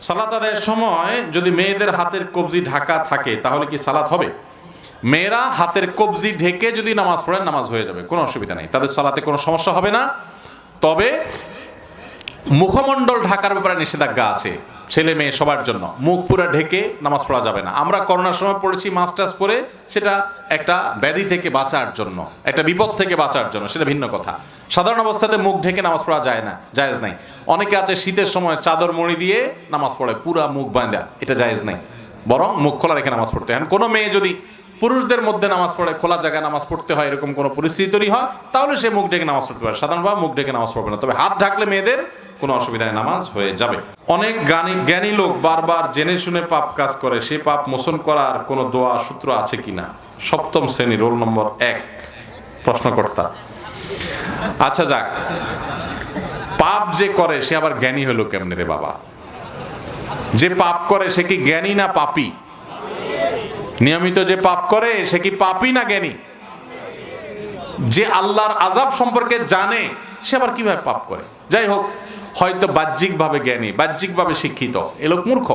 সালাত আদায়ের সময় যদি মেয়েদের হাতের কবজি ঢাকা থাকে, তাহলে কি সালাত হবে? মেয়েরা হাতের কবজি ঢেকে যদি নামাজ পড়েন নামাজ হয়ে যাবে, কোনো অসুবিধা নেই। তাদের সালাতে কোনো সমস্যা হবে না। তবে মুখমণ্ডল ঢাকার ব্যাপারে নিষেধাজ্ঞা আছে। ছেলে মেয়ে সবার জন্য। মুখ পুরা ঢেকে নামাজ পড়া যাবে না। আমরা করোনার সময় পড়েছি মাস্টার্স পরে সেটা একটা ব্যাধি থেকে বাঁচার জন্য, একটা বিপদ থেকে বাঁচার জন্য, সেটা ভিন্ন কথা। সাধারণ অবস্থাতে মুখ ঢেকে নামাজ পড়া যায় না, জায়েজ নাই। অনেকে আছে শীতের সময় চাদর মুড়ি দিয়ে নামাজ পড়ে, পুরা মুখ বাঁধা, এটা জায়েজ নাই। বরং মুখ খোলা রেখে নামাজ পড়তে হয়। কোনো মেয়ে যদি পুরুষদের মধ্যে নামাজ পড়ে, খোলা জায়গায় নামাজ পড়তে হয়, এরকম কোনো পরিস্থিতি তৈরি হয়, তাহলে সে মুখ ঢেকে নামাজ পড়তে পারে। সাধারণভাবে মুখ ঢেকে নামাজ পড়বে না। তবে হাত ঢাকলে মেয়েদের কোনো অসুবিধা নেই নামাজ হয়ে যাবে। অনেক জ্ঞানী লোক বারবার জেনে শুনে পাপ কাজ করে। সে পাপ মোচন করার কোনো দোয়া সূত্র আছে কিনা? সপ্তম শ্রেণি রোল নম্বর এক, প্রশ্নকর্তা। আচ্ছা যাক। পাপ যে করে, সে আবার জ্ঞানী হলো কেমনে রে বাবা? যে পাপ করে, সে কি জ্ঞানী না পাপী? নিয়মিত যে পাপ করে, সে কি পাপি না জ্ঞানী? যে আল্লাহর আজাব সম্পর্কে জানে, সে আবার কীভাবে পাপ করে? যাই হোক হয়তো বাহ্যিকভাবে জ্ঞানী, বাহ্যিকভাবে শিক্ষিত, এ লোক মূর্খ।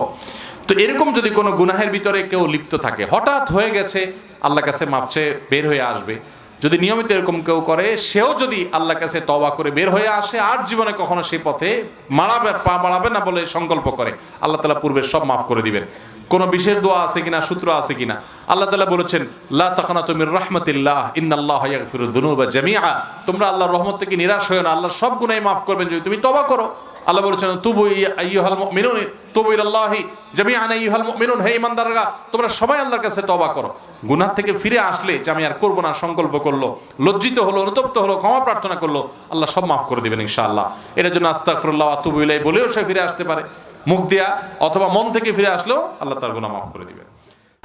তো এরকম যদি কোনো গুনাহের ভিতরে কেউ লিপ্ত থাকে, হঠাৎ হয়ে গেছে আল্লাহ কাছে মাপছে বের হয়ে আসবে। যদি নিয়মিত এরকম কেউ করে, সেও যদি আল্লাহ কাছে তবা করে বের হয়ে আসে, আর জীবনে কখনো সেই পথে মারাবে, পা বাড়াবে না বলে সংকল্প করে, আল্লাহ তালা পূর্বে সব মাফ করে দিবেন। কোনো বিশেষ দোয়া আছে কিনা, সূত্র আছে কিনা? আল্লাহ তালা বলেছেন, লা তখনা তুমি রহমতিল্লাহ, ইন্নাল্লাহ ইয়াগফিরুদ্দুনুবা জামিআ। তোমরা আল্লাহর রহমত থেকে নিরাশ হয়ে না, আল্লাহর সব গুনাহ মাফ করবেন যদি তুমি তবা করো। আল্লাহ বলেছেন, তুবু আইয়ুহাল মুমিনুন, তুবু ইলাল্লাহি জামিআন আইয়ুহাল মুমিনুন। হে ঈমানদাররা তোমরা সবাই আল্লাহর কাছে তবা করো। গুনাহ থেকে ফিরে আসলে যে আমি আর করব না, সংকল্প করল, লজ্জিত হলো, অনুতপ্ত হলো, ক্ষমা প্রার্থনা করল, আল্লাহ সব মাফ করে দিবেন ইনশাআল্লাহ। এটার জন্য আস্তাগফিরুল্লাহ ওয়া আতুবু ইলাইহি বলেও সে ফিরে আসতে পারে। মুখ দিয়া অথবা মন থেকে ফিরে আসলেও আল্লাহ তার গুনাহ মাফ করে দিবেন।